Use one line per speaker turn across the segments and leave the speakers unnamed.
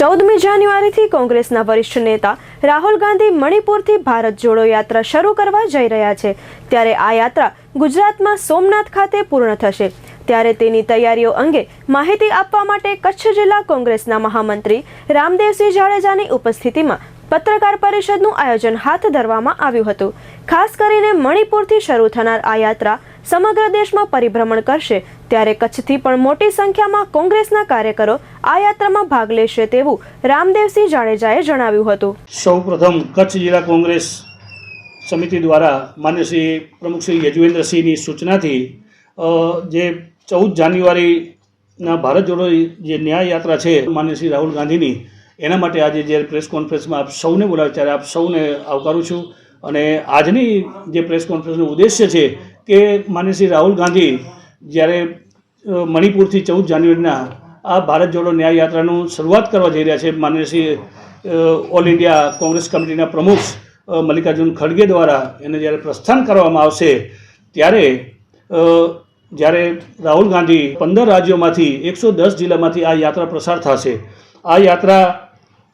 ચૌદમી જાન્યુઆરીથી કોંગ્રેસના વરિષ્ઠ નેતા રાહુલ ગાંધી મણિપુરથી ભારત જોડો યાત્રા શરૂ કરવા જઈ રહ્યા છે. ત્યારે આ યાત્રા ગુજરાતમાં સોમનાથ ખાતે પૂર્ણ થશે. ત્યારે તેની તૈયારીઓ અંગે માહિતી આપવા માટે કચ્છ જિલ્લા કોંગ્રેસના મહામંત્રી રામદેવસિંહ જાડેજાની ઉપસ્થિતિમાં પત્રકાર પરિષદનું આયોજન હાથ ધરવામાં આવ્યું હતું. ખાસ કરીને મણિપુરથી શરૂ થનાર આ યાત્રા સમગ્ર દેશમાં પરિભ્રમણ કરશે. ત્યારે કચ્છથી પણ મોટી સંખ્યામાં કોંગ્રેસના કાર્યકરો આ યાત્રામાં ભાગ લેશે તેવું રામદેવસિંહ જાડેજાએ જણાવ્યું હતું.
સૌપ્રથમ કચ્છ જિલ્લા કોંગ્રેસ સમિતિ દ્વારા માન્ય શ્રી પ્રમુખ શ્રી યજુવેન્દ્રસિંહની સૂચનાથી જે ચૌદ જાન્યુઆરીના ભારત જોડો જે ન્યાય યાત્રા છે, માન્ય શ્રી રાહુલ ગાંધીની, એના માટે આજે જે પ્રેસ કોન્ફરન્સમાં આપ સૌને બોલાવ્યું ત્યારે આપ સૌને આવકારું છું. અને આજની જે પ્રેસ કોન્ફરન્સનો ઉદ્દેશ્ય છે કે માન્ય શ્રી રાહુલ ગાંધી જ્યારે મણિપુરથી ચૌદ જાન્યુઆરીના આ ભારત જોડો ન્યાય યાત્રાનું શરૂઆત કરવા જઈ રહ્યા છે માન્ય શ્રી ઓલ ઇન્ડિયા કોંગ્રેસ કમિટીના પ્રમુખ મલ્લિકાર્જુન ખડગે દ્વારા એને જ્યારે પ્રસ્થાન કરવામાં આવશે, ત્યારે જ્યારે રાહુલ ગાંધી પંદર રાજ્યોમાંથી એકસો દસ જિલ્લામાંથી આ યાત્રા પ્રસાર થશે. આ યાત્રા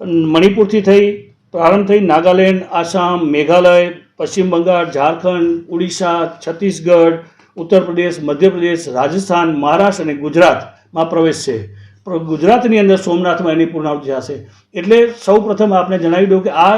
મણિપુરથી થઈ પ્રારંભ થઈ નાગાલેન્ડ, આસામ, મેઘાલય, પશ્ચિમ બંગાળ, ઝારખંડ ઉડીશા છત્તીસગઢ ઉત્તર પ્રદેશ મધ્યપ્રદેશ, રાજસ્થાન, મહારાષ્ટ્ર અને ગુજરાતમાં પ્રવેશ છે. ગુજરાતની અંદર સોમનાથમાં એની પૂર્ણાવૃત્તિ થશે. એટલે સૌ પ્રથમ આપણે જણાવી દઉં કે આ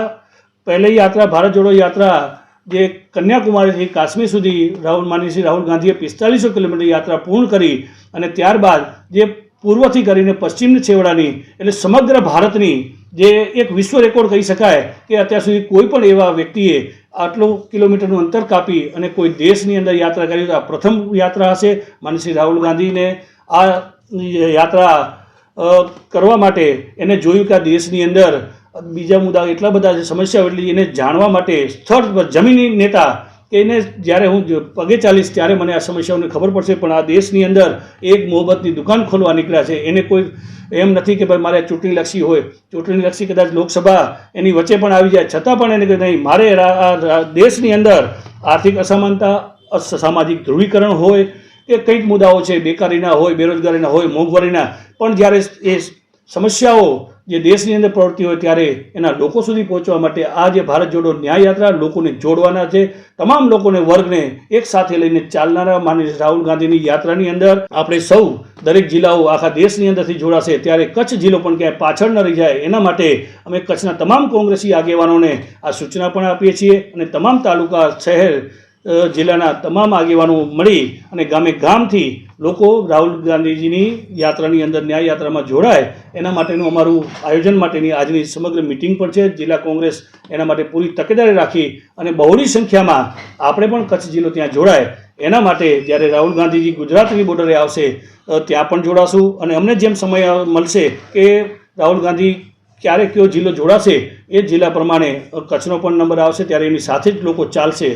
પહેલી યાત્રા, ભારત જોડો યાત્રા જે કન્યાકુમારીથી કાશ્મીર સુધી રાહુલ માની રાહુલ ગાંધીએ પિસ્તાલીસો કિલોમીટર યાત્રા પૂર્ણ કરી અને ત્યારબાદ જે પૂર્વથી કરીને પશ્ચિમની છેવડાની એટલે સમગ્ર ભારતની જે એક વિશ્વ રેકોર્ડ કહી શકાય કે અત્યાર સુધી કોઈ પણ એવા વ્યક્તિએ આટલું કિલોમીટરનું અંતર કાપી અને કોઈ દેશની અંદર યાત્રા કરી તો આ પ્રથમ યાત્રા હશે. માનની રાહુલ ગાંધીને આ યાત્રા કરવા માટે એને જોયું કે આ દેશની અંદર બીજા મુદ્દા એટલા બધા સમસ્યાઓ એટલી એને જાણવા માટે સ્થળ જમીની નેતા એને જ્યારે હું પગે ચાલીશ ત્યારે મને આ સમસ્યાઓની ખબર પડશે, પણ આ દેશની અંદર એક મોહબ્બતની દુકાન ખોલવા નીકળ્યા છે. એને કોઈ એમ નથી કે ભાઈ મારે ચૂંટણીલક્ષી હોય. ચૂંટણીલક્ષી કદાચ લોકસભા એની વચ્ચે પણ આવી જાય. છતાં પણ એને કે નહીં, મારે આ દેશની અંદર આર્થિક અસમાનતા અસ- સામાજિક ધ્રુવીકરણ હોય કે કંઈક મુદ્દાઓ છે, બેકારીના હોય, બેરોજગારીના હોય, મોંઘવારીના, પણ જ્યારે એ સમસ્યાઓ જે દેશની અંદર પ્રવૃત્તિ હોય ત્યારે એના લોકો સુધી પહોંચવા માટે આ જે ભારત જોડો ન્યાય યાત્રા લોકોને જોડવાના છે. તમામ લોકોને, વર્ગને એક સાથે લઈને ચાલનારા માનીય રાહુલ ગાંધીની યાત્રાની અંદર આપણે સૌ દરેક જિલ્લાઓ આખા દેશની અંદરથી જોડાશે. ત્યારે કચ્છ જિલ્લો પણ ક્યાંય પાછળ ન રહી જાય. એના માટે અમે કચ્છના તમામ કોંગ્રેસી આગેવાનોને આ સૂચના પણ આપીએ છીએ અને તમામ તાલુકા, શહેર જિલ્લાના તમામ આગેવાનો મળી અને ગામે ગામથી લોકો રાહુલ ગાંધીજીની યાત્રાની અંદર ન્યાય યાત્રામાં જોડાય, એના માટેનું અમારું આયોજન માટેની આજની સમગ્ર મિટિંગ પણ છે. જિલ્લા કોંગ્રેસ એના માટે પૂરી તકેદારી રાખી અને બહોળી સંખ્યામાં આપણે પણ કચ્છ જિલ્લો ત્યાં જોડાય. એના માટે જ્યારે રાહુલ ગાંધીજી ગુજરાતની બોર્ડરે આવશે ત્યાં પણ જોડાશું. અને અમને જેમ સમય મળશે કે રાહુલ ગાંધી ક્યારે કયો જિલ્લો જોડાશે, એ જિલ્લા પ્રમાણે કચ્છનો પણ નંબર આવશે, ત્યારે એની સાથે જ લોકો ચાલશે.